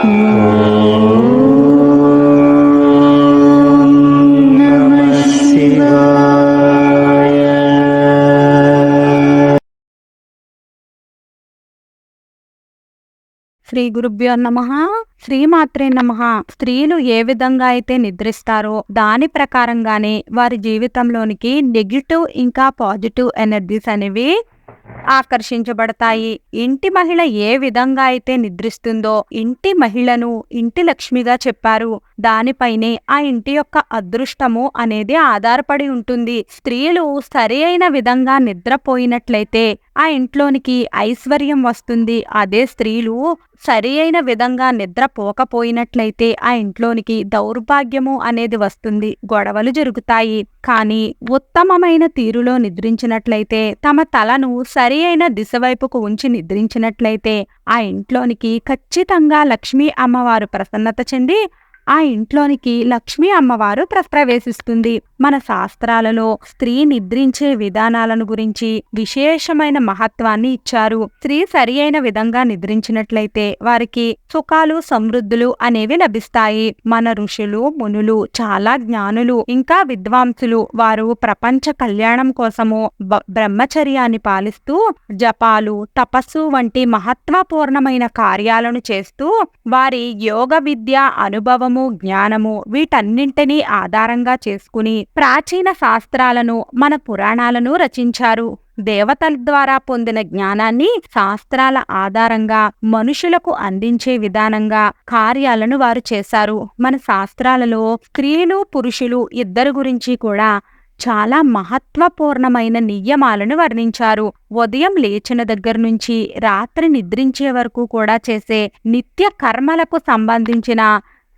శ్రీ గురుభ్యో నమ. శ్రీమాత్రే నమ. స్త్రీలు ఏ విధంగా అయితే నిద్రిస్తారో దాని ప్రకారంగానే వారి జీవితంలోనికి నెగిటివ్ ఇంకా పాజిటివ్ ఎనర్జీస్ అనేవి ఆకర్షించబడతాయి. ఇంటి మహిళ ఏ విధంగా అయితే నిద్రిస్తుందో ఇంటి మహిళను ఇంటి లక్ష్మిగా చెప్పారు. దానిపైనే ఆ ఇంటి యొక్క అదృష్టము అనేది ఆధారపడి ఉంటుంది. స్త్రీలు సరి అయిన విధంగా నిద్రపోయినట్లయితే ఆ ఇంట్లోనికి ఐశ్వర్యం వస్తుంది. అదే స్త్రీలు సరి అయిన విధంగా నిద్రపోకపోయినట్లయితే ఆ ఇంట్లోనికి దౌర్భాగ్యము అనేది వస్తుంది. గొడవలు జరుగుతాయి. కానీ ఉత్తమమైన తీరులో నిద్రించినట్లయితే తమ తలను సరి అయిన దిశ వైపుకు ఉంచి నిద్రించినట్లయితే ఆ ఇంట్లోనికి ఖచ్చితంగా లక్ష్మీ అమ్మవారు ప్రసన్నత చెంది ఆ ఇంట్లోనికి లక్ష్మీ అమ్మవారు ప్రవేశిస్తుంది. మన శాస్త్రాలలో స్త్రీ నిద్రించే విధానాలను గురించి విశేషమైన మహత్వాన్ని ఇచ్చారు. స్త్రీ సరి అయిన విధంగా నిద్రించినట్లయితే వారికి సుఖాలు సమృద్ధులు అనేవి లభిస్తాయి. మన ఋషులు మునులు చాలా జ్ఞానులు ఇంకా విద్వాంసులు వారు ప్రపంచ కళ్యాణం కోసము బ్రహ్మచర్యాన్ని పాలిస్తూ జపాలు తపస్సు వంటి మహత్వపూర్ణమైన కార్యాలను చేస్తూ వారి యోగ విద్య అనుభవం అనుభవము జ్ఞానము వీటన్నింటినీ ఆధారంగా చేసుకుని ప్రాచీన శాస్త్రాలను మన పురాణాలను రచించారు. దేవతల ద్వారా పొందిన జ్ఞానాన్ని శాస్త్రాల ఆధారంగా మనుషులకు అందించే విధానంగా కార్యాలను వారు చేశారు. మన శాస్త్రాలలో స్త్రీలు పురుషులు ఇద్దరు గురించి కూడా చాలా మహత్వపూర్ణమైన నియమాలను వర్ణించారు. ఉదయం లేచిన దగ్గర నుంచి రాత్రి నిద్రించే వరకు కూడా చేసే నిత్య కర్మలకు సంబంధించిన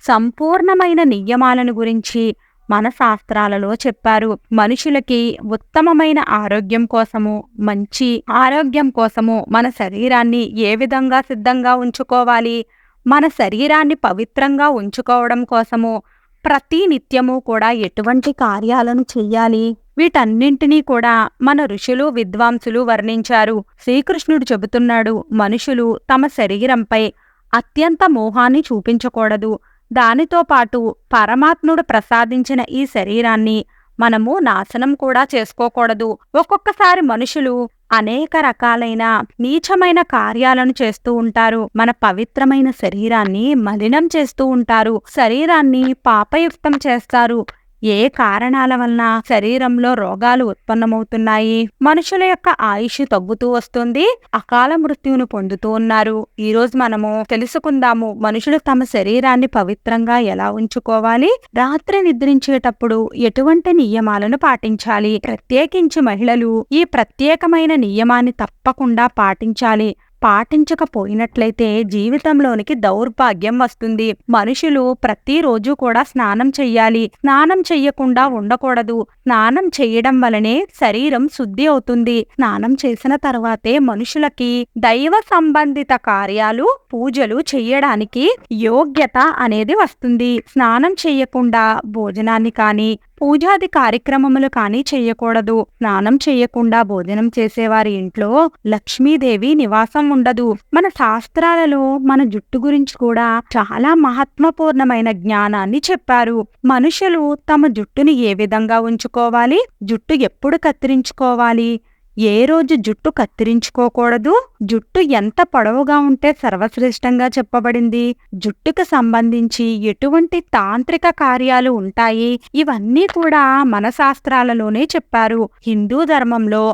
సంపూర్ణమైన నియమాలను గురించి మన శాస్త్రాలలో చెప్పారు. మనుషులకి ఉత్తమమైన ఆరోగ్యం కోసము మంచి ఆరోగ్యం కోసము మన శరీరాన్ని ఏ విధంగా సిద్ధంగా ఉంచుకోవాలి మన శరీరాన్ని పవిత్రంగా ఉంచుకోవడం కోసము ప్రతి నిత్యము కూడా ఎటువంటి కార్యాలను చెయ్యాలి? వీటన్నింటినీ కూడా మన ఋషులు విద్వాంసులు వర్ణించారు. శ్రీకృష్ణుడు చెబుతున్నాడు మనుషులు తమ శరీరంపై అత్యంత మోహాన్ని చూపించకూడదు. దానితో పాటు పరమాత్ముడు ప్రసాదించిన ఈ శరీరాన్ని మనము నాశనం కూడా చేసుకోకూడదు. ఒక్కొక్కసారి మనుషులు అనేక రకాలైన నీచమైన కార్యాలను చేస్తూ ఉంటారు. మన పవిత్రమైన శరీరాన్ని మలినం చేస్తూ ఉంటారు. శరీరాన్ని పాపయుక్తం చేస్తారు. ఏ కారణాల వలన శరీరంలో రోగాలు ఉత్పన్నమవుతున్నాయి? మనుషుల యొక్క ఆయుష్ తగ్గుతూ వస్తుంది అకాల మృత్యువును పొందుతూ ఉన్నారు. ఈ రోజు మనము తెలుసుకుందాము మనుషులు తమ శరీరాన్ని పవిత్రంగా ఎలా ఉంచుకోవాలి? రాత్రి నిద్రించేటప్పుడు ఎటువంటి నియమాలను పాటించాలి? ప్రత్యేకించి మహిళలు ఈ ప్రత్యేకమైన నియమాన్ని తప్పకుండా పాటించాలి. పాటించకపోయినట్లయితే జీవితంలోనికి దౌర్భాగ్యం వస్తుంది. మనుషులు ప్రతిరోజు కూడా స్నానం చెయ్యాలి. స్నానం చెయ్యకుండా ఉండకూడదు. స్నానం చేయడం వలనే శరీరం శుద్ధి అవుతుంది. స్నానం చేసిన తర్వాతే మనుషులకి దైవ సంబంధిత కార్యాలు పూజలు చెయ్యడానికి యోగ్యత అనేది వస్తుంది. స్నానం చెయ్యకుండా భోజనాన్ని కానీ పూజాది కార్యక్రమములు కానీ చెయ్యకూడదు స్నానం చెయ్యకుండా భోజనం చేసేవారి ఇంట్లో లక్ష్మీదేవి నివాసం ఉండదు. మన శాస్త్రాలలో మన జుట్టు గురించి కూడా చాలా మహత్వపూర్ణమైన జ్ఞానాన్ని చెప్పారు. మనుషులు తమ జుట్టుని ఏ విధంగా ఉంచుకోవాలి? జుట్టు ఎప్పుడు కత్తిరించుకోవాలి? ఏ రోజు జుట్టు కత్తిరించుకోకూడదు? జుట్టు ఎంత పొడవుగా ఉంటే సర్వశ్రేష్టంగా చెప్పబడింది. జుట్టుకు సంబంధించి ఎటువంటి తాంత్రిక కార్యాలు ఉంటాయి? ఇవన్నీ కూడా మన శాస్త్రాలలోనే చెప్పారు. హిందూ ధర్మంలో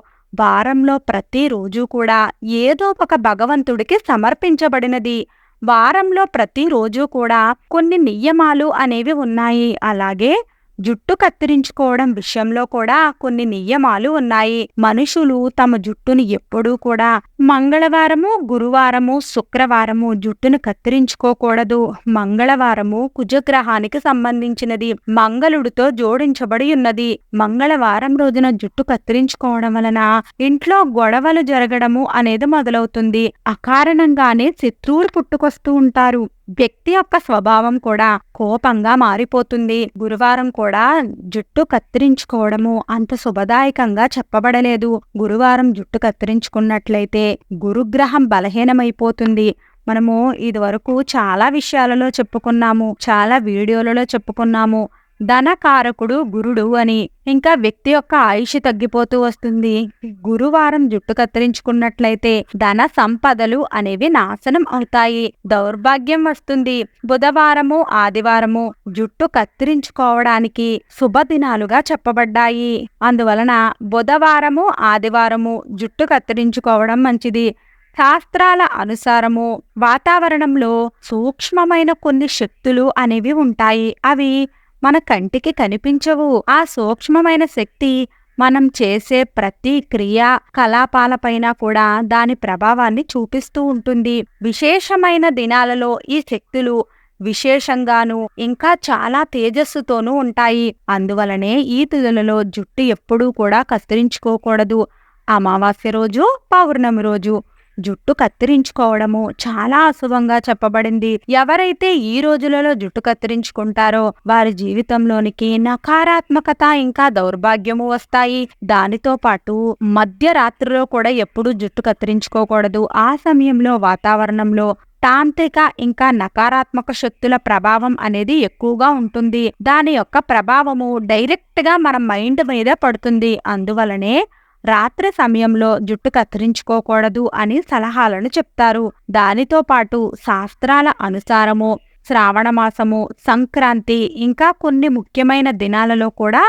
వారంలో ప్రతిరోజు కూడా ఏదో ఒక భగవంతుడికి సమర్పించబడినది. వారంలో ప్రతిరోజు కూడా కొన్ని నియమాలు అనేవి ఉన్నాయి. అలాగే జుట్టు కత్తిరించుకోవడం విషయంలో కూడా కొన్ని నియమాలు ఉన్నాయి. మనుషులు తమ జుట్టును ఎప్పుడూ కూడా మంగళవారము గురువారము శుక్రవారము జుట్టును కత్తిరించుకోకూడదు. మంగళవారము కుజగ్రహానికి సంబంధించినది. మంగళుడితో జోడించబడి ఉన్నది. మంగళవారం రోజున జుట్టు కత్తిరించుకోవడం వలన ఇంట్లో గొడవలు జరగడము అనేది మొదలవుతుంది. అకారణంగానే శత్రువులు పుట్టుకొస్తూ ఉంటారు. వ్యక్తి యొక్క స్వభావం కూడా కోపంగా మారిపోతుంది. గురువారం కూడా జుట్టు కత్తిరించుకోవడము అంత శుభదాయకంగా చెప్పబడలేదు. గురువారం జుట్టు కత్తిరించుకున్నట్లయితే గురుగ్రహం బలహీనమైపోతుంది. మనము ఇదివరకు చాలా విషయాలలో చెప్పుకున్నాము చాలా వీడియోలలో చెప్పుకున్నాము. ధనకారకుడు గురుడు అని ఇంకా వ్యక్తి యొక్క ఆయుష్ తగ్గిపోతూ వస్తుంది. గురువారం జుట్టు కత్తిరించుకున్నట్లయితే ధన సంపదలు అనేవి నాశనం అవుతాయి. దౌర్భాగ్యం వస్తుంది. బుధవారము ఆదివారము జుట్టు కత్తిరించుకోవడానికి శుభదినాలుగా చెప్పబడ్డాయి. అందువలన బుధవారము ఆదివారము జుట్టు కత్తిరించుకోవడం మంచిది. శాస్త్రాల అనుసారము వాతావరణంలో సూక్ష్మమైన కొన్ని శక్తులు అనేవి ఉంటాయి. అవి మన కంటికి కనిపించవు. ఆ సూక్ష్మమైన శక్తి మనం చేసే ప్రతి క్రియ కలాపాలపైన కూడా దాని ప్రభావాన్ని చూపిస్తూ ఉంటుంది. విశేషమైన దినాలలో ఈ శక్తులు విశేషంగాను ఇంకా చాలా తేజస్సుతోనూ ఉంటాయి. అందువలనే ఈ తిథులలో జుట్టు ఎప్పుడూ కూడా కత్తిరించుకోకూడదు. అమావాస్య రోజు పౌర్ణమి రోజు. జుట్టు కత్తిరించుకోవడము చాలా అశుభంగా చెప్పబడింది. ఎవరైతే ఈ రోజులలో జుట్టు కత్తిరించుకుంటారో వారి జీవితంలోనికి నకారాత్మకత ఇంకా దౌర్భాగ్యము వస్తాయి. దానితో పాటు మధ్యరాత్రిలో కూడా ఎప్పుడూ జుట్టు కత్తిరించుకోకూడదు. ఆ సమయంలో వాతావరణంలో తాంత్రిక ఇంకా నకారాత్మక శక్తుల ప్రభావం అనేది ఎక్కువగా ఉంటుంది. దాని యొక్క ప్రభావము డైరెక్ట్గా మన మైండ్ మీద పడుతుంది. అందువలనే రాత్రి సమయంలో జుట్టు కత్తిరించుకోకూడదు అని సలహాలను చెప్తారు. దానితో పాటు శాస్త్రాల అనుసారము శ్రావణ మాసము సంక్రాంతి ఇంకా కొన్ని ముఖ్యమైన దినాలలో కూడా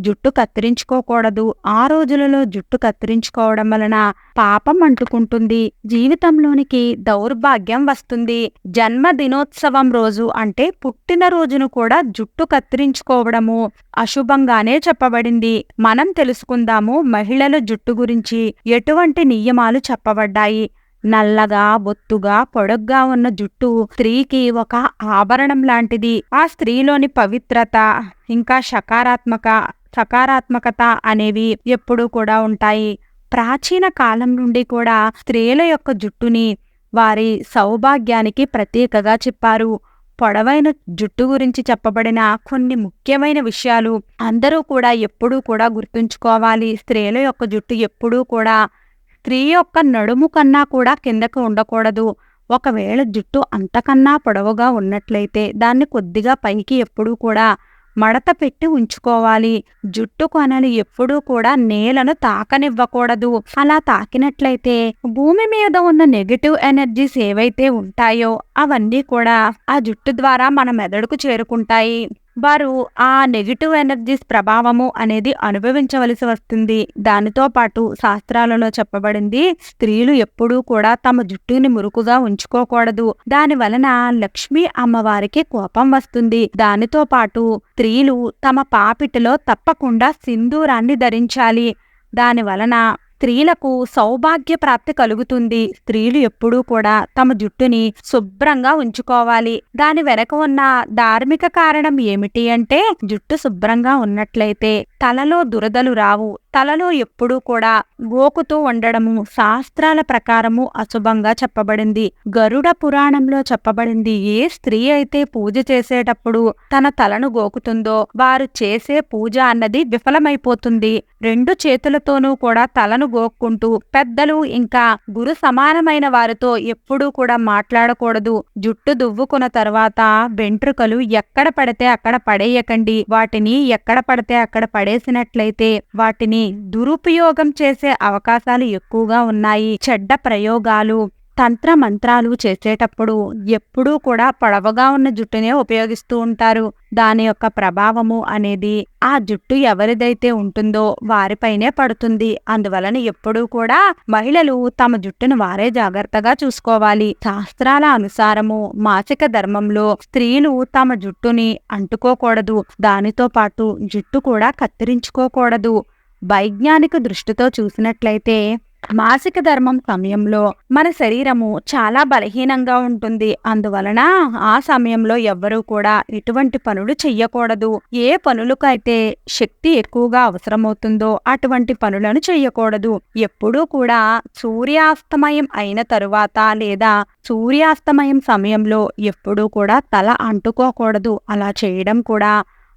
జుట్టు కత్తిరించుకోకూడదు. ఆ రోజులలో జుట్టు కత్తిరించుకోవడం వలన పాపం అంటుకుంటుంది. జీవితంలోనికి దౌర్భాగ్యం వస్తుంది. జన్మదినోత్సవం రోజు అంటే పుట్టిన రోజును కూడా జుట్టు కత్తిరించుకోవడము అశుభంగానే చెప్పబడింది. మనం తెలుసుకుందాము మహిళల జుట్టు గురించి. ఎటువంటి నియమాలు చెప్పబడ్డాయి? నల్లగా బొత్తుగా పొడగ్గా ఉన్న జుట్టు స్త్రీకి ఒక ఆభరణం లాంటిది. ఆ స్త్రీలోని పవిత్రత ఇంకా సకారాత్మక సకారాత్మకత అనేవి ఎప్పుడూ కూడా ఉంటాయి. ప్రాచీన కాలం నుండి కూడా స్త్రీల యొక్క జుట్టుని వారి సౌభాగ్యానికి ప్రత్యేకగా చెప్పారు. పొడవైన జుట్టు గురించి చెప్పబడిన కొన్ని ముఖ్యమైన విషయాలు అందరూ కూడా ఎప్పుడూ కూడా గుర్తుంచుకోవాలి. స్త్రీల యొక్క జుట్టు ఎప్పుడూ కూడా స్త్రీ యొక్క నడుము కన్నా కూడా కిందకు ఉండకూడదు. ఒకవేళ జుట్టు అంతకన్నా పొడవుగా ఉన్నట్లయితే దాన్ని కొద్దిగా పైకి ఎప్పుడూ కూడా మడత పెట్టి ఉంచుకోవాలి. జుట్టు కొనలు ఎప్పుడూ కూడా నేలను తాకనివ్వకూడదు. అలా తాకినట్లయితే భూమి మీద ఉన్న నెగటివ్ ఎనర్జీస్ ఏవైతే ఉంటాయో అవన్నీ కూడా ఆ జుట్టు ద్వారా మన మెదడుకు చేరుకుంటాయి. వారు ఆ నెగిటివ్ ఎనర్జీస్ ప్రభావము అనేది అనుభవించవలసి వస్తుంది. దానితో పాటు శాస్త్రాలలో చెప్పబడింది స్త్రీలు ఎప్పుడూ కూడా తమ జుట్టుని మురుకుగా ఉంచుకోకూడదు. దాని వలన లక్ష్మీ అమ్మవారికి కోపం వస్తుంది. దానితో పాటు స్త్రీలు తమ పాపిటిలో తప్పకుండా సింధూరాన్ని ధరించాలి. దాని వలన స్త్రీలకు సౌభాగ్య ప్రాప్తి కలుగుతుంది. స్త్రీలు ఎప్పుడూ కూడా తమ జుట్టుని శుభ్రంగా ఉంచుకోవాలి. దాని వెనక ఉన్న ధార్మిక కారణం ఏమిటి అంటే జుట్టు శుభ్రంగా ఉన్నట్లయితే తలలో దురదలు రావు. తలలో ఎప్పుడూ కూడా గోకుతూ ఉండడము శాస్త్రాల ప్రకారము అశుభంగా చెప్పబడింది. గరుడ పురాణంలో చెప్పబడింది ఏ స్త్రీ అయితే పూజ చేసేటప్పుడు తన తలను గోకుతుందో వారు చేసే పూజ అన్నది విఫలమైపోతుంది. రెండు చేతులతోనూ కూడా తలను గోక్కుంటూ పెద్దలు ఇంకా గురు సమానమైన వారితో ఎప్పుడూ కూడా మాట్లాడకూడదు. జుట్టు దువ్వుకున్న తర్వాత వెంట్రుకలు ఎక్కడ పడితే అక్కడ పడేయకండి. వాటిని ఎక్కడ పడితే అక్కడ పడేసినట్లయితే వాటిని దురుపయోగం చేసే అవకాశాలు ఎక్కువగా ఉన్నాయి. చెడ్డ ప్రయోగాలు తంత్ర మంత్రాలు చేసేటప్పుడు ఎప్పుడూ కూడా పొడవగా ఉన్న జుట్టునే ఉపయోగిస్తూ ఉంటారు. దాని యొక్క ప్రభావము అనేది ఆ జుట్టు ఎవరిదైతే ఉంటుందో వారిపైనే పడుతుంది. అందువలన ఎప్పుడూ కూడా మహిళలు తమ జుట్టును వారే జాగ్రత్తగా చూసుకోవాలి. శాస్త్రాల అనుసారము మాసిక ధర్మంలో స్త్రీలు తమ జుట్టుని అంటుకోకూడదు. దానితో పాటు జుట్టు కూడా కత్తిరించుకోకూడదు. వైజ్ఞానిక దృష్టితో చూసినట్లయితే మాసిక ధర్మం సమయంలో మన శరీరము చాలా బలహీనంగా ఉంటుంది. అందువలన ఆ సమయంలో ఎవ్వరూ కూడా ఎటువంటి పనులు చెయ్యకూడదు. ఏ పనులకైతే శక్తి ఎక్కువగా అవసరమవుతుందో అటువంటి పనులను చెయ్యకూడదు. ఎప్పుడూ కూడా సూర్యాస్తమయం అయిన తరువాత లేదా సూర్యాస్తమయం సమయంలో ఎప్పుడూ కూడా తల అంటుకోకూడదు. అలా చేయడం కూడా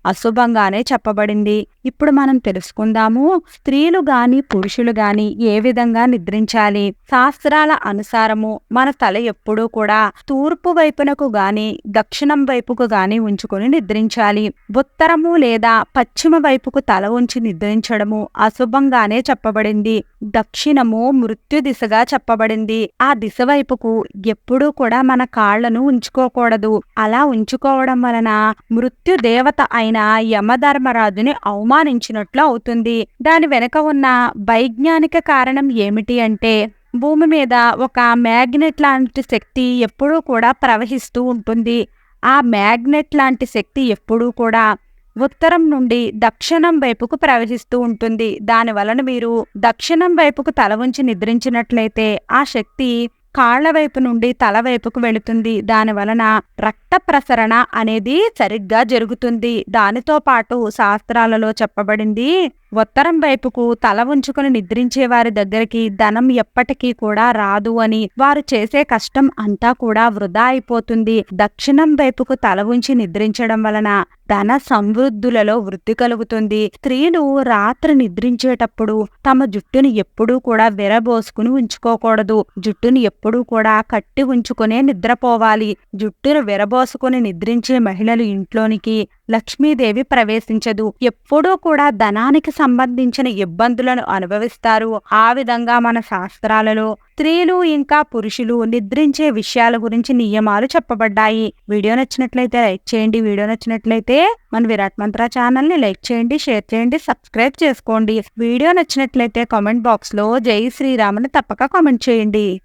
అశుభంగానే చెప్పబడింది. ఇప్పుడు మనం తెలుసుకుందాము స్త్రీలు గాని పురుషులు గాని ఏ విధంగా నిద్రించాలి? శాస్త్రాల అనుసారము మన తల ఎప్పుడూ కూడా తూర్పు వైపునకు గాని దక్షిణం వైపుకు గాని ఉంచుకొని నిద్రించాలి. ఉత్తరము లేదా పశ్చిమ వైపుకు తల ఉంచి నిద్రించడము అశుభంగానే చెప్పబడింది. దక్షిణము మృత్యు దిశగా చెప్పబడింది. ఆ దిశ వైపుకు ఎప్పుడూ కూడా మన కాళ్ళను ఉంచుకోకూడదు. అలా ఉంచుకోవడం వలన మృత్యు దేవత అయిన యమధర్మరాజుని అవమానించినట్లు అవుతుంది. దాని వెనుక ఉన్న వైజ్ఞానిక కారణం ఏమిటి అంటే భూమి మీద ఒక మ్యాగ్నెట్ లాంటి శక్తి ఎప్పుడూ కూడా ప్రవహిస్తూ ఉంటుంది. ఆ మ్యాగ్నెట్ లాంటి శక్తి ఎప్పుడూ కూడా ఉత్తరం నుండి దక్షిణం వైపుకు ప్రవహిస్తూ ఉంటుంది. దాని వలన మీరు దక్షిణం వైపుకు తల ఉంచి నిద్రించినట్లయితే ఆ శక్తి కాళ్ళ వైపు నుండి తల వైపుకు వెళుతుంది. దాని వలన రక్త ప్రసరణ అనేది సరిగ్గా జరుగుతుంది. దానితో పాటు శాస్త్రాలలో చెప్పబడింది ఉత్తరం వైపుకు తల ఉంచుకుని నిద్రించే వారి దగ్గరికి ధనం ఎప్పటికీ కూడా రాదు అని వారు చేసే కష్టం అంతా కూడా వృధా అయిపోతుంది. దక్షిణం వైపుకు తల ఉంచి నిద్రించడం వలన ధన సమృద్ధులలో వృద్ధి కలుగుతుంది. స్త్రీలు రాత్రి నిద్రించేటప్పుడు తమ జుట్టుని ఎప్పుడూ కూడా విరబోసుకుని ఉంచుకోకూడదు. జుట్టుని ఎప్పుడూ కూడా కట్టి ఉంచుకునే నిద్రపోవాలి. జుట్టును విరబోసుకుని నిద్రించే మహిళలు ఇంట్లోనికి లక్ష్మీదేవి ప్రవేశించదు. ఎప్పుడూ కూడా ధనానికి సంబంధించిన ఇబ్బందులను అనుభవిస్తారు. ఆ విధంగా మన శాస్త్రాలలో స్త్రీలు ఇంకా పురుషులు నిద్రించే విషయాల గురించి నియమాలు చెప్పబడ్డాయి. వీడియో నచ్చినట్లయితే లైక్ చేయండి. వీడియో నచ్చినట్లయితే మన విరాట్ మంత్ర ఛానల్ని లైక్ చేయండి షేర్ చేయండి సబ్స్క్రైబ్ చేసుకోండి. వీడియో నచ్చినట్లయితే కామెంట్ బాక్స్లో జై శ్రీరామ్ తప్పక కామెంట్ చేయండి.